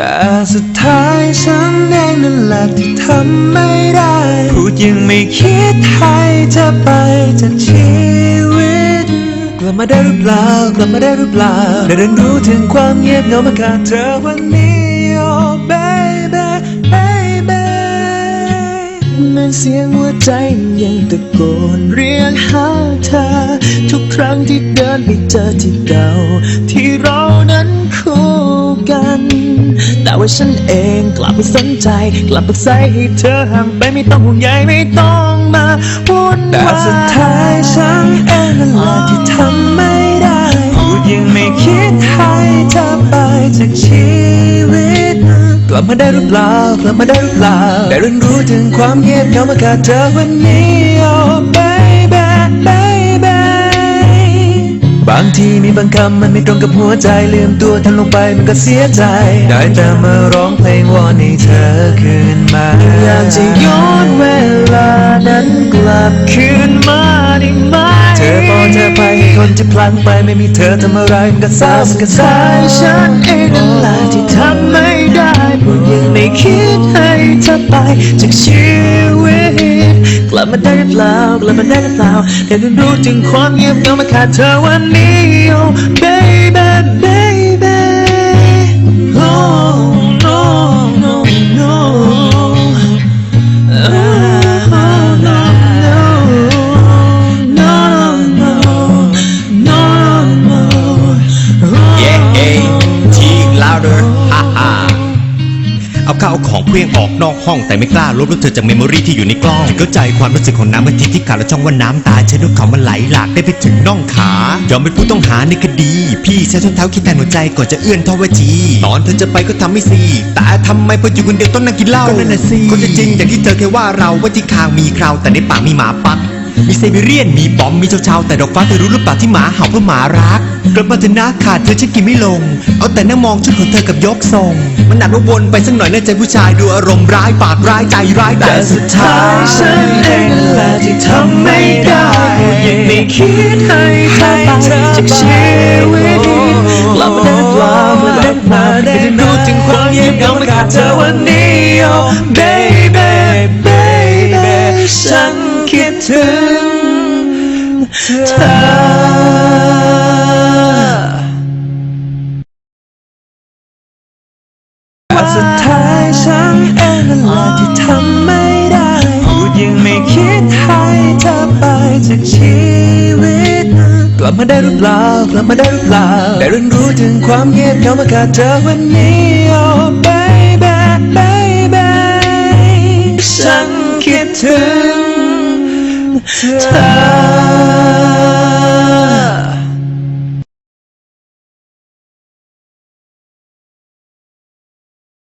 แต่สุดท้ายฉันเองนั่นแหละที่ทำไม่ได้ พูดยังไม่คิดให้เธอไปจากชีวิต กลับมาได้หรือเปล่ากลับมาได้หรือเปล่าได้เรียนรู้ถึงความเงียบเหงามาขาดเธอวันนี้ oh baby baby แม้เสียงหัวใจยังตะโกนเรียกหาเธอ ทุกครั้งที่เดินไปเจอที่เก่าที่รานั้นคู่กัน แต่ว่าฉันเองกลับไม่สนใจ กลับปรึกษาให้เธอห่างไปไม่ต้องห่วงใยไม่ต้องมาวุ่นวายแต่สุดท้ายฉันเองนั่นแหละที่ทำไม่ได้พูดยังไม่คิดให้เธอไปจากชีวิต กลับมาได้หรือเปล่ากลับมาได้หรือเปล่าได้เรียนรู้ถึงความเงียบเหงามาขาดเธอวันนี้ oh baby บางทีมีบางคำมันไม่ตรงกับหัวใจลืมตัวทำลงไปมันก็เสียใจ ได้แต่มาร้องเพลงวอนให้เธอคืนมาอยากจะย้อนเวลานั้นกลับคืนมาได้ไหมเธอพอเธอไปคนที่พลังไปไม่มีเธอทำอะไรมันก็เศร้ามันก็เศร้าฉันเองนั่นแหละที่ทำไม่ได้เพราะยังไม่คิดให้เธอไปจากชีวิต บมาได้หรือเปล่ากลับมาได้หรือเปล่าได้เรียนรู้ถึงความเงียบเหงามาขาดเธอวันนี้ oh baby baby oh เอาข้าวเอาของเคลื่องออกนอกห้องแต่ไม่กล้าลบลบเธอจากเมมโมรีที่อยู่ในกล้องเข้าใจความรู้สึกของน้ำกะทิที่ขาดและช่องว่าน้ำตาใช้ด้วยคำว่าไหลหลากได้ไปถึงน่องขายอมเป็นผู้ต้องหาในคดี พี่ใช้ส้นเท้าคิดแทนหัวใจก่อนจะเอื้อนทวจี ตอนเธอจะไปก็ทำไม่ซีแต่ทำไมพออยู่คนเดียวต้องนั่งกินเหล้าก็นั่นน่ะสิคนจริงอย่างที่เธอเคยว่าเราว่าที่คางมีคราวแต่ในปากมีหมาปักมีไซบีเรียนมีปอมมีเจ้าชาวแต่ดอกฟ้าเธอรู้หรือเปล่าที่หมาเห่าเพื่อหมารัก กลับมาเถอะนะขาดเธอฉันกินไม่ลง เอาแต่นั่งมองชุดของเธอกับยกทรง มันหนักว่าวนไปสักหน่อยน่าใจผู้ชายดูอารมณ์ร้ายปากร้ายใจร้ายแต่แต่สุดท้ายฉันเองนั่นแหละที่ทำไม่ได้ยังไม่คิดให้เธอไปจากชีวิตกลับมาได้หรือเปล่ากลับมาได้หรือเปล่าได้เรียนรู้ถึงความเงียบเหงามาขาดเธอวันนี้ oh baby baby ฉันคิดถึงเธอ ลับมาได้หรือเปล่ากลับมาได้หรือเปล่าได้เรียนรู้ถึงความเงียบเข้ามาขาดเธอวันนี้ oh baby baby ฉันคิดถึงเธอ